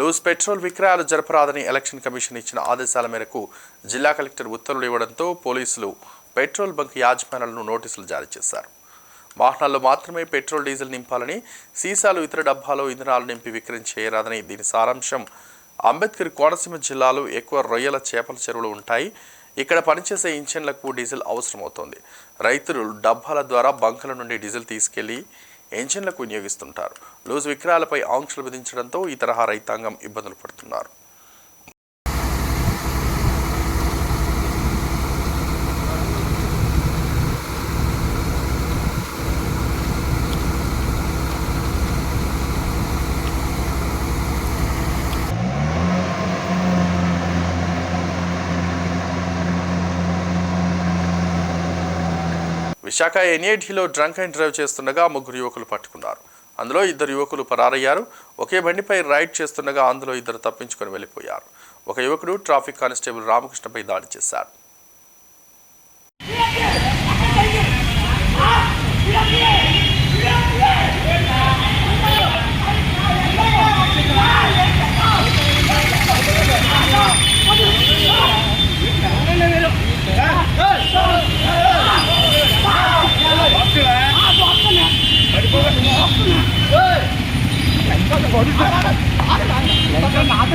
Loose petrol విక్రయాలు జరపరాదని election commission ఇచ్చిన ఆదేశాల మేరకు జిల్లా కలెక్టర్ ఉత్తర్వులు ఇవ్వడంతో పోలీసులు పెట్రోల్ బంక్ యాజమాన్యాలను నోటీసులు జారీ చేశారు. వాహనాల్లో మాత్రమే పెట్రోల్ డీజిల్ నింపాలని సీసాలు ఇతర డబ్బాలో ఇంధనాలు నింపి విక్రయించేయరాదని దీని సారాంశం అంబేద్కర్ కోనసీమ జిల్లాలో ఎక్కువ రొయ్యల చేపల చెరువులు ఉంటాయి. ఇక్కడ పనిచేసే ఇంజన్లకు డీజిల్ అవసరమవుతోంది. రైతులు డబ్బాల ద్వారా బంకుల నుండి డీజిల్ తీసుకెళ్ళి ఎంజిన్లకు వినియోగిస్తుంటారు. లూజ్ విక్రయాలపై ఆంక్షలు విధించడంతో ఈ తరహా రైతాంగం ఇబ్బందులు పడుతున్నారు. విశాఖ ఎన్ఏటీలో డ్రంక్ అండ్ డ్రైవ్ చేస్తుండగా ముగ్గురు యువకులు పట్టుకున్నారు. అందులో ఇద్దరు యువకులు పరారయ్యారు. ఒకే బండిపై రైడ్ చేస్తుండగా అందులో ఇద్దరు తప్పించుకొని వెళ్ళిపోయారు. ఒక యువకుడు ట్రాఫిక్ కానిస్టేబుల్ రామకృష్ణపై దాడి చేశాడు.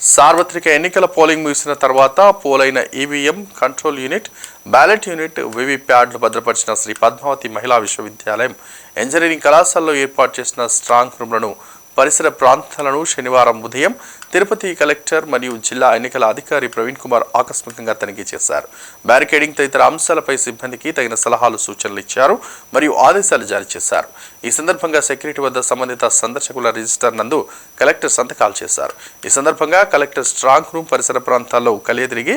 సార్వత్రిక ఎన్నికల పోలింగ్ ముగిసిన తర్వాత పోలైన EVM control unit ballot unit వివిప్యాడ్లు భద్రపరిచిన శ్రీ పద్మావతి మహిళా విశ్వవిద్యాలయం ఇంజనీరింగ్ కళాశాలలో ఏర్పాటు చేసిన స్ట్రాంగ్ రూమ్లను పరిసర ప్రాంతాలను శనివారం ఉదయం తిరుపతి కలెక్టర్ మరియు జిల్లా ఎన్నికల అధికారి ప్రవీణ్ కుమార్ ఆకస్మికంగా తనిఖీ చేశారు. బ్యారికేడింగ్ తదితర అంశాలపై సిబ్బందికి తగిన సలహాలు సూచనలు ఇచ్చారు మరియు ఆదేశాలు జారీ చేశారు. ఈ సందర్భంగా సెక్యూరిటీ వద్ద సంబంధిత సందర్శకుల రిజిస్టర్ నందు కలెక్టర్ సంతకాలు చేశారు. ఈ సందర్భంగా కలెక్టర్ స్ట్రాంగ్ రూమ్ పరిసర ప్రాంతాల్లో కలియదిరిగి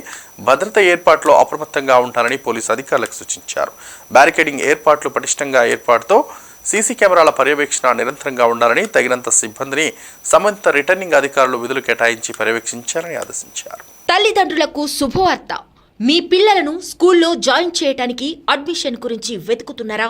భద్రత ఏర్పాట్లో అప్రమత్తంగా ఉంటారని పోలీసు అధికారులకు సూచించారు. బ్యారికేడింగ్ ఏర్పాట్లు పటిష్టంగా ఏర్పాటుతో సీసీ కెమెరాల పర్యవేక్షణ నిరంతరంగా ఉండాలని తగినంత సిబ్బందిని సంబంధిత రిటర్నింగ్ అధికారులు విధులు కేటాయించి పర్యవేక్షించాలని ఆదేశించారు. తల్లిదండ్రులకు శుభవార్త. మీ పిల్లలను స్కూల్లో జాయిన్ చేయటానికి అడ్మిషన్ గురించి వెతుకుతున్నారా?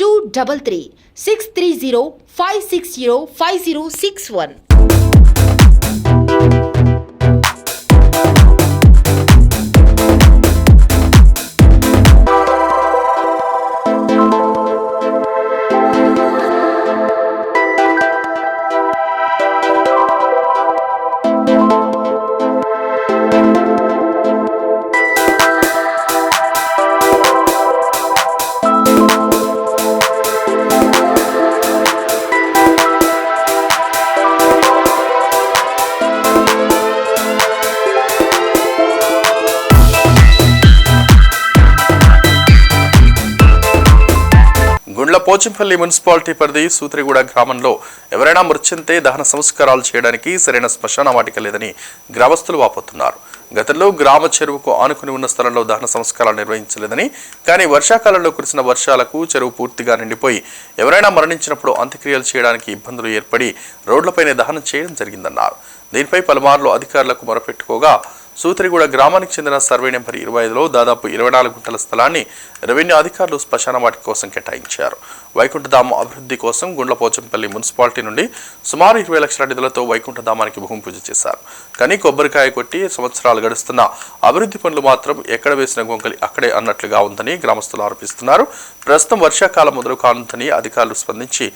two double three six three zero five six zero five zero six one. Pochampally municipality పరిధి సూత్రిగూడ గ్రామంలో ఎవరైనా మృత్యంతే దహన సంస్కారాలు చేయడానికి సరైన శ్మశాన వాటిక లేదని గ్రామస్తులు వాపోతున్నారు. గతంలో గ్రామ చెరువుకు ఆనుకుని ఉన్న స్థలంలో దహన సంస్కారాలు నిర్వహించలేదని కానీ వర్షాకాలంలో కురిసిన వర్షాలకు చెరువు పూర్తిగా నిండిపోయి ఎవరైనా మరణించినప్పుడు అంత్యక్రియలు చేయడానికి ఇబ్బందులు ఏర్పడి రోడ్లపైనే దహనం చేయడం జరిగిందన్నారు. దీనిపై పలుమార్లు అధికారులకు మొరపెట్టుకోగా సూత్రిగూడ గ్రామానికి చెందిన సర్వే నెంబర్ ఇరవై ఐదులో దాదాపు ఇరవై నాలుగు గుంటల స్థలాన్ని రెవెన్యూ అధికారులు శ్మశాన వాటి కోసం కేటాయించారు. వైకుంఠధామం అభివృద్ధి కోసం గుండ్లపోచంపల్లి మున్సిపాలిటీ నుండి సుమారు ఇరవై లక్షల నిధులతో వైకుంఠధామానికి భూమి పూజ చేశారు. కానీ కొబ్బరికాయ కొట్టి సంవత్సరాలు గడుస్తున్న అభివృద్ధి పనులు మాత్రం ఎక్కడ వేసిన గొంగలి అక్కడే అన్నట్లుగా ఉందని గ్రామస్తులు ఆరోపిస్తున్నారు. ప్రస్తుతం వర్షాకాలం మొదలు కానుందని అధికారులు స్పందించి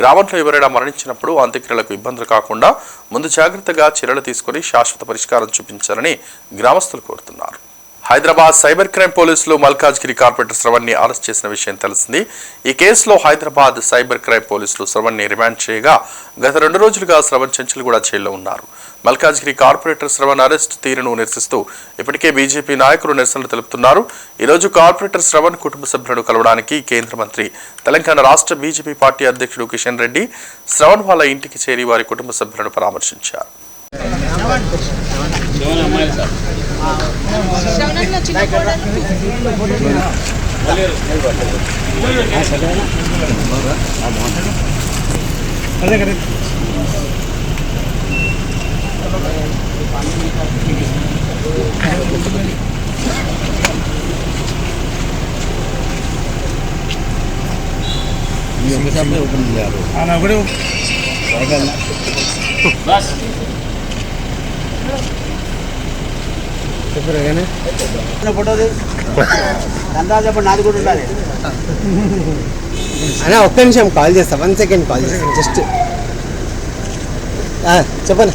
గ్రామంలో ఎవరైనా మరణించినప్పుడు అంత్యక్రియలకు ఇబ్బందులు కాకుండా ముందు జాగ్రత్తగా చర్యలు తీసుకొని శాశ్వత పరిష్కారం చూపించాలని గ్రామస్తులు కోరుతున్నారు. హైదరాబాద్ సైబర్ క్రైమ్ పోలీసులు మల్కాజ్గిరి కార్పొరేటర్ శ్రవణ్ని అరెస్ట్ చేసిన విషయం తెలిసింది. ఈ కేసులో హైదరాబాద్ సైబర్ క్రైమ్ పోలీసులు శ్రవణ్ని రిమాండ్ చేయగా గత రెండు రోజులుగా శ్రవణ్ చెంచులు కూడా జైల్లో ఉన్నారు. మల్కాజ్గిరి కార్పొరేటర్ శ్రవణ్ అరెస్ట్ తీరును నిరసిస్తూ ఇప్పటికే బీజేపీ నాయకులు నిరసనలు తెలుపుతున్నారు. ఈరోజు కార్పొరేటర్ శ్రవణ్ కుటుంబ సభ్యులను కలవడానికి కేంద్ర మంత్రి తెలంగాణ రాష్ట్ర బీజేపీ పార్టీ అధ్యక్షుడు కిషన్ రెడ్డి శ్రవణ్ వాళ్ళ ఇంటికి చేరి వారి కుటుంబ సభ్యులను పరామర్శించారు. दोन अमाईल सर శ్రవణంలో చిన్న కోడలు అదే కదా ये हमसे ओपन किया हाँ ना बड़े बस। ఫోటోది అంతా చెప్పండి నాది కూడా ఉండాలి అన్నా ఒక్క నిమిషం కాల్ చేస్తా. వన్ సెకండ్ కాల్ చేస్తా. జస్ట్ చెప్పనా?